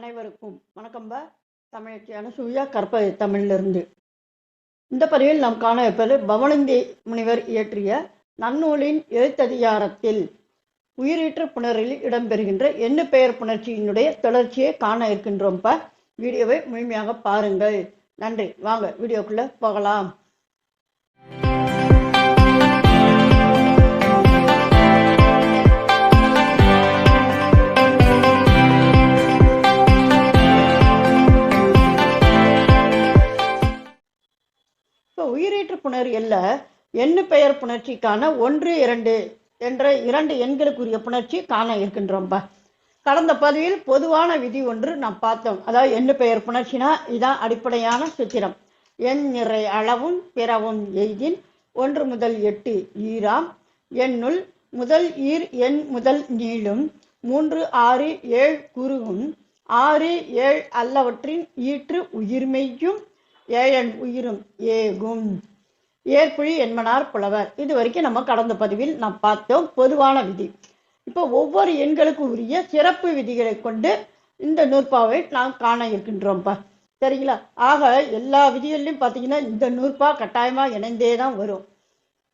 அனைவருக்கும் வணக்கம்பா தமிழச்சியான சூயா கற்ப தமிழிலிருந்து. இந்த பதிவில் நாம் காண இருப்பது பவனந்தி முனிவர் இயற்றிய நன்னூலின் எழுத்ததிகாரத்தில் உயிரீற்று புணரில் இடம்பெறுகின்ற எண்ணு பெயர் புணர்ச்சியினுடைய தொடர்ச்சியை காண இருக்கின்றோம்ப்பா வீடியோவை முழுமையாக பாருங்கள். நன்றி. வாங்க வீடியோக்குள்ளே போகலாம். இப்போ புணர் அல்ல எண்ணு பெயர் புணர்ச்சிக்கான ஒன்று இரண்டு என்ற இரண்டு எண்களுக்குரிய புணர்ச்சி காண இருக்கின்றோம்பா கடந்த பதிவில் பொதுவான விதி ஒன்று நாம் பார்த்தோம். அதாவது எண்ணு பெயர் புணர்ச்சினா இதான் அடிப்படையான சூத்திரம். எண் நிறை அளவும் பிறவும் எய்தின் ஒன்று முதல் எட்டு ஈராம் எண்ணுள் முதல் ஈர் எண் முதல் நீளும் மூன்று ஆறு ஏழ் குருவும் ஆறு ஏழ் அல்லவற்றின் ஈற்று உயிர்மெய்யும் ஏழன் உயிரும் ஏகும். ஏற்புழி என்மனார் புலவர். இது வரைக்கும் நம்ம கடந்த பதிவில் நாம் பார்த்தோம் பொதுவான விதி. இப்போ ஒவ்வொரு எண்களுக்கு உரிய சிறப்பு விதிகளை கொண்டு இந்த நூற்பாவை நாம் காண இருக்கின்றோம்ப்பா சரிங்களா? ஆக எல்லா விதிகள்லையும் பார்த்தீங்கன்னா இந்த நூற்பா கட்டாயமாக இணைந்தே தான் வரும்.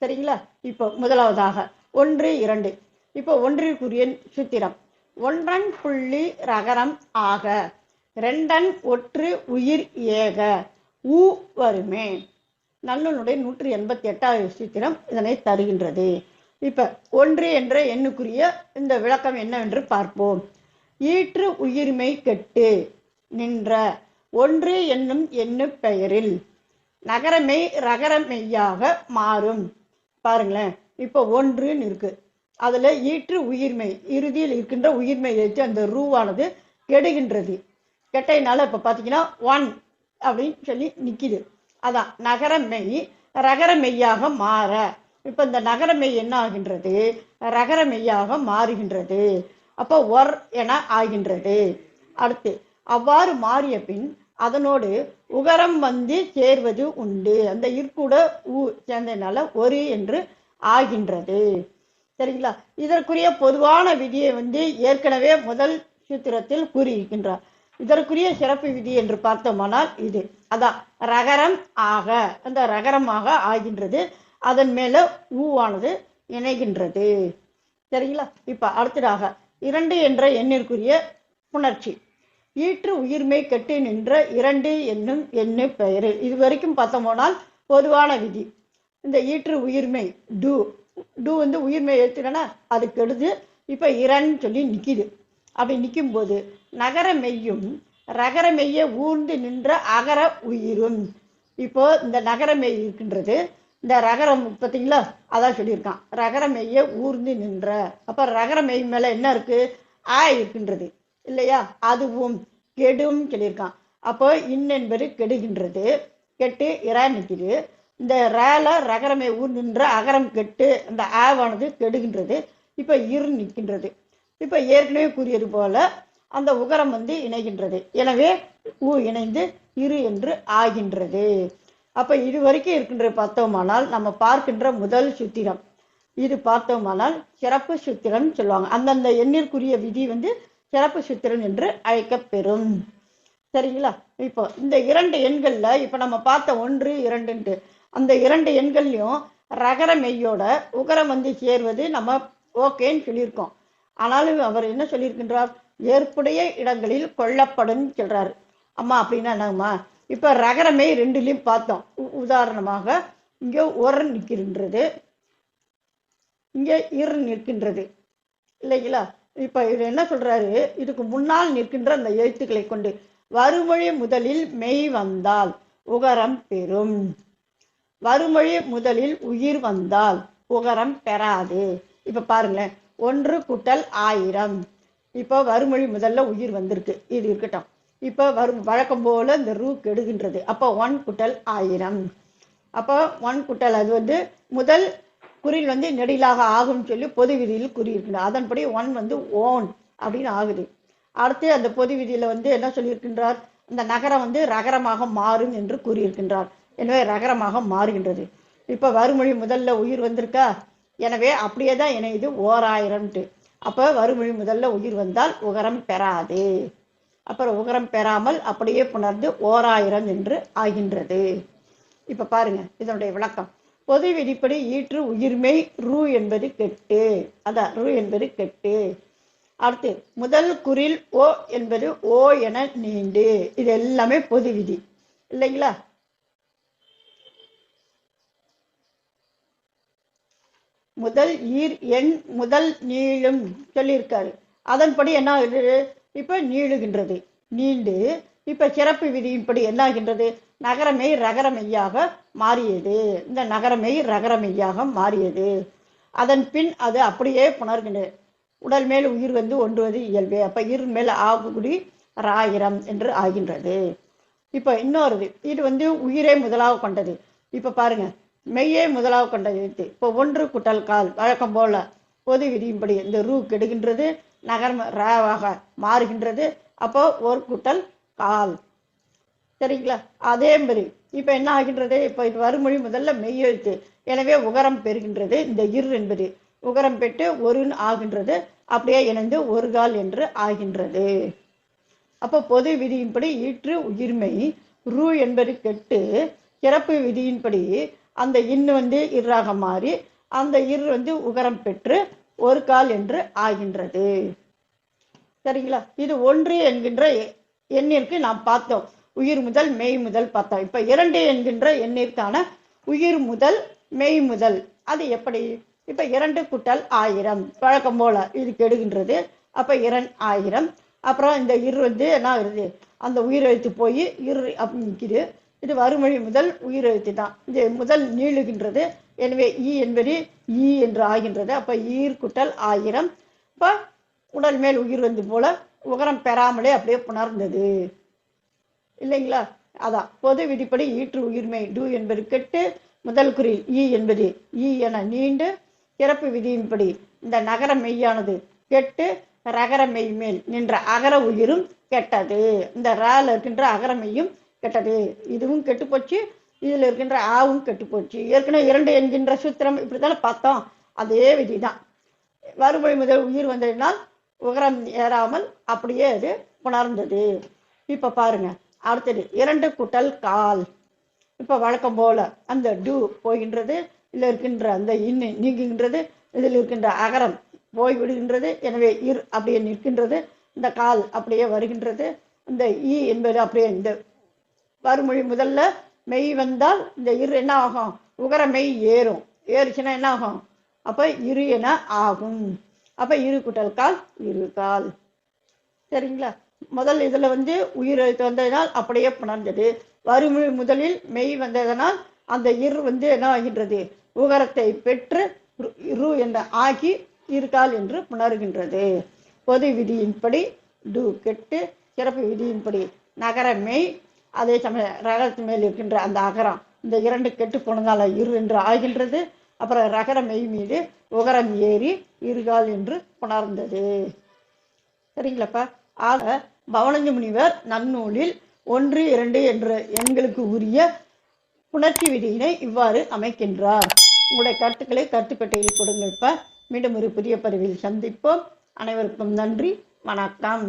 சரிங்களா? இப்போ முதலாவதாக ஒன்று இரண்டு. இப்போ ஒன்றிற்குரிய சூத்திரம். ஒன்றன் புள்ளி ரகரம் ஆக ரெண்டன் ஒற்று உயிர் ஏக. ஊ வருமே. நல்லனுடைய நூற்றி எண்பத்தி எட்டாவது சூத்திரம் இதனை தருகின்றது. இப்போ ஒன்று என்ற எண்ணுக்குரிய இந்த விளக்கம் என்னவென்று பார்ப்போம். ஈற்று உயிர்மை கெட்டு நின்ற ஒன்று என்னும் எண்ணு பெயரில் நகரமை ரகரமெய்யாக மாறும். பாருங்களேன் இப்போ ஒன்றுன்னு இருக்கு. அதில் ஈற்று உயிர்மை இறுதியில் இருக்கின்ற உயிர்மை வச்சு அந்த ரூவானது கெடுகின்றது. கெட்டையினால இப்போ பார்த்தீங்கன்னா ஒன் அப்படின்னு சொல்லி நிற்கிது அதான் நகர மெய் ரகர மெய்யாக மாற. இப்போ இந்த நகர மெய் என்ன ஆகின்றது? ரகர மெய்யாக மாறுகின்றது. அப்போ ஒர் என ஆகின்றது. அடுத்து அவ்வாறு மாறிய பின் அதனோடு உகரம் வந்து சேர்வது உண்டு. அந்த இற்கூட ஊ சேர்ந்ததுனால ஒரு என்று ஆகின்றது. சரிங்களா? இதற்குரிய பொதுவான விதியை வந்து ஏற்கனவே முதல் சூத்திரத்தில் கூறியிருக்கின்றார். இதற்குரிய சிறப்பு விதி என்று பார்த்தோமானால் இது. அதான் ரகரம் ஆக அந்த ரகரமாக ஆகின்றது. அதன் மேல ஊவானது இணைகின்றது. சரிங்களா? இப்ப அடுத்ததாக இரண்டு என்ற எண்ணிற்குரிய புணர்ச்சி. ஈற்று உயிர்மை கெட்டு நின்ற இரண்டு என்னும் எண்ணு பெயரு. இது வரைக்கும் பார்த்தோமானால் பொதுவான விதி. இந்த ஈற்று உயிர்மை டூ. டூ வந்து உயிர்மை எழுத்துனா அது கெடுது. இப்ப இரன்னு சொல்லி நிற்கிது அப்படி நிற்கும் போது நகர மெய்யும் ரகர மெய்ய ஊர்ந்து நின்ற அகர உயிரும். இப்போ இந்த நகர மெய் இருக்கின்றது. இந்த ரகரம் பார்த்தீங்களா? அதான் சொல்லியிருக்கான். ரகர மெய்ய ஊர்ந்து நின்ற. அப்போ ரகர மெய் மேலே என்ன இருக்கு? ஆ இருக்கின்றது. இல்லையா? அதுவும் கெடும் சொல்லியிருக்கான். அப்போ இன் என்பது கெடுகின்றது. கெட்டு இரா நிற்குது. இந்த ரேல ரகரமே ஊர் நின்ற அகரம் கெட்டு. அந்த ஆவானது கெடுகின்றது. இப்போ இரு நிற்கின்றது. இப்போ ஏற்கனவே கூறியது போல அந்த உகரம் வந்து இணைகின்றது. எனவே ஊ இணைந்து இரு என்று ஆகின்றது. அப்ப இது வரைக்கும் இருக்கின்ற பார்த்தோமானால் நம்ம பார்க்கின்ற முதல் சுத்திரம். இது பார்த்தோமானால் சிறப்பு சுத்திரம் சொல்லுவாங்க. அந்தந்த எண்ணிற்குரிய விதி வந்து சிறப்பு சுத்திரன் என்று அழைக்கப்பெறும். சரிங்களா? இப்போ இந்த இரண்டு எண்கள்ல இப்ப நம்ம பார்த்த ஒன்று இரண்டுன்ட்டு அந்த இரண்டு எண்கள்லையும் ரகர மெய்யோட உகரம் வந்து சேர்வது நம்ம ஓகேன்னு சொல்லியிருக்கோம். ஆனாலும் அவர் என்ன சொல்லியிருக்கின்றார்? ஏற்புடைய இடங்களில் கொல்லப்படும் சொல்றாரு அம்மா அப்படின்னா என்னங்கம்மா? இப்ப ரகரமே ரெண்டுலேயும் பார்த்தோம். உதாரணமாக இங்கே ஒரு நிற்கின்றது. இங்கே இரு நிற்கின்றது. இல்லைங்களா? இப்ப இது என்ன சொல்றாரு? இதுக்கு முன்னால் நிற்கின்ற அந்த எழுத்துக்களை கொண்டு வறுமொழி முதலில் மெய் வந்தால் உகரம் பெறும். வறுமொழி முதலில் உயிர் வந்தால் உகரம் பெறாது. இப்ப பாருங்களேன். ஒன்று கூட்டல் ஆயிரம். இப்போ வறுமொழி முதல்ல உயிர் வந்திருக்கு. இது இருக்கட்டும். இப்போ வரும் வழக்கம் போல் இந்த ரூ கெடுகின்றது. அப்போ ஒன் குட்டல் ஆயிரம். அப்போ ஒன் குட்டல் அது வந்து முதல் குறியில் வந்து நெடிலாக ஆகும்னு சொல்லி பொது விதியில் கூறியிருக்கின்றார். அதன்படி ஒன் வந்து ஓன் அப்படின்னு ஆகுது. அடுத்து அந்த பொது விதியில் வந்து என்ன சொல்லியிருக்கின்றார்? இந்த நகரம் வந்து ரகரமாக மாறும் என்று கூறியிருக்கின்றார். எனவே ரகரமாக மாறுகின்றது. இப்போ வறுமொழி முதல்ல உயிர் வந்திருக்கா? எனவே அப்படியே தான் இணையுது ஓராயிரம்ட்டு அப்ப வறுமொழி முதல்ல உயிர் வந்தால் உகரம் பெறாது. அப்புறம் உகரம் பெறாமல் அப்படியே புணர்ந்து ஓராயிரம் என்று ஆகின்றது. இப்ப பாருங்க இதனுடைய விளக்கம். பொது விதிப்படி ஈற்று உயிர்மை ரூ என்பது கெட்டு. அதான் ரூ என்பது கெட்டு. அடுத்து முதல் குறில் ஓ என்பது ஓ என நீண்டு. இது எல்லாமே பொது விதி. இல்லைங்களா? முதல் ஈர் எண் முதல் நீளும் சொல்லியிருக்காரு. அதன்படி என்ன ஆகுது? இப்ப நீளுகின்றது. நீண்டு இப்ப சிறப்பு விதியின்படி என்ன ஆகின்றது? நகரமை ரகரமெய்யாக மாறியது. இந்த நகரமை ரகரமெய்யாக மாறியது. அதன் பின் அது அப்படியே புணர்கின்றது. உடல் மேல் உயிர் வந்து ஒன்றுவது இயல்பே. அப்ப இரு மேல் ஆகுடி ராயிரம் என்று ஆகின்றது. இப்ப இன்னொரு இது வந்து உயிரே முதலாக கொண்டது. இப்ப பாருங்க மெய்யே முதலாக கொண்ட எழுத்து. இப்போ ஒன்று குட்டல் கால் வழக்கம் போல பொது விதியின்படி இந்த ரூ கெடுகின்றது நகரம் ராவாக மாறுகின்றது. அப்போ ஒரு குட்டல் கால். சரிங்களா? அதே மாதிரி இப்போ என்ன ஆகின்றது? இப்போ இது வறுமொழி முதல்ல மெய்யெழுத்து எனவே உகரம் பெறுகின்றது இந்த இரு என்பது. உகரம் பெற்று ஒருன்னு ஆகின்றது அப்படியே இணைந்து ஒரு கால் என்று ஆகின்றது. அப்போ பொது விதியின்படி ஈற்று உயிர்மை ரூ என்பது கெட்டு இறப்பு விதியின்படி அந்த இன்னு வந்து இர்ராக மாறி அந்த இர் வந்து உகரம் பெற்று ஒரு கால் என்று ஆகின்றது. சரிங்களா? இது ஒன்று என்கின்ற எ- எண்ணிற்கு நாம் பார்த்தோம். உயிர் முதல் மெய் முதல் பார்த்தோம். இப்ப இரண்டு என்கின்ற எண்ணிற்கான உயிர் முதல் மெய் முதல் அது எப்படி? இப்ப இரண்டு குட்டல் ஆயிரம். வழக்கம் போல இது கெடுகின்றது. அப்ப இரண் ஆயிரம். அப்புறம் இந்த இரு வந்து என்ன ஆகுது? அந்த உயிர் எழுத்து போய் இரு அப்படி நிற்கிது இது வறுமொழி முதல் உயிரெழுத்து தான். இது முதல் நீளுகின்றது. எனவே ஈ என்பது ஈ என்று ஆகின்றது. அப்போ ஈர் குட்டல் ஆயிரம். இப்போ உடல் மேல் உயிர் வந்து போல உகரம் பெறாமலே அப்படியே புணர்ந்தது. இல்லைங்களா? அதான். பொது விதிப்படி ஈற்று உயிர்மை டு என்பது கெட்டு முதல் குறி ஈ என்பது ஈ என நீண்டு சிறப்பு விதியின்படி இந்த நகர மெய்யானது கெட்டு ரகர மெய் மேல் நின்ற அகர உயிரும் கெட்டது. இந்த ரால் இருக்கின்ற அகர மெய்யும் கெட்டது. இதுவும் கெட்டுப்போச்சு இதில் இருக்கின்ற ஆவும் கெட்டுப்போச்சு. ஏற்கனவே இரண்டு என்கின்ற சூத்திரம் இப்படித்தானே பார்த்தோம். அதே விதி தான் வறுமொழி முதல் உயிர் வந்ததினால் உகரம் ஏறாமல் அப்படியே அது உணர்ந்தது. இப்போ பாருங்க அடுத்தது இரண்டு குட்டல் கால். இப்போ வழக்கம் போல அந்த டு போகின்றது இதில் இருக்கின்ற அந்த இன்னு நீங்குகின்றது இதில் இருக்கின்ற அகரம் போய் விடுகின்றது எனவே இர் அப்படியே நிற்கின்றது இந்த கால் அப்படியே வருகின்றது இந்த ஈ என்பது அப்படியே இந்த வறுமொழி முதல்ல மெய் வந்தால் இந்த இரு என்ன ஆகும்? உகர மெய் ஏறும். ஏறுச்சுன்னா என்ன ஆகும்? அப்போ இரு என ஆகும். அப்போ இரு குட்டல் கால் இரு கால். சரிங்களா? முதல் இதில் வந்து உயிர் எழுத்து வந்ததினால் அப்படியே புணர்ந்தது. வறுமொழி முதலில் மெய் வந்ததனால் அந்த இரு வந்து என்ன ஆகின்றது? உகரத்தை பெற்று ரு- என்ற ஆகி இருக்கால் என்று புணர்கின்றது. பொது விதியின்படி டு கெட்டு சிறப்பு விதியின்படி நகர மெய் அதே சமயம் ரகரத்து மேல் இருக்கின்ற அந்த அகரம் இந்த இரண்டு கெட்டு போனதால இரு என்று ஆகின்றது. அப்புறம் ரகர மெய் மீது உகரம் ஏறி இருகால் என்று உணர்ந்தது. சரிங்களாப்பா? ஆக பவனஞ்சு முனிவர் நன்னூலில் ஒன்று இரண்டு என்ற எண்களுக்கு உரிய புணர்ச்சி விதியினை இவ்வாறு அமைக்கின்றார். உங்களுடைய கருத்துக்களை கருத்துப்பட்டியலில் கொடுங்கள்ப்பா. மீண்டும் ஒரு புதிய பதிவில் சந்திப்போம். அனைவருக்கும் நன்றி. வணக்கம்.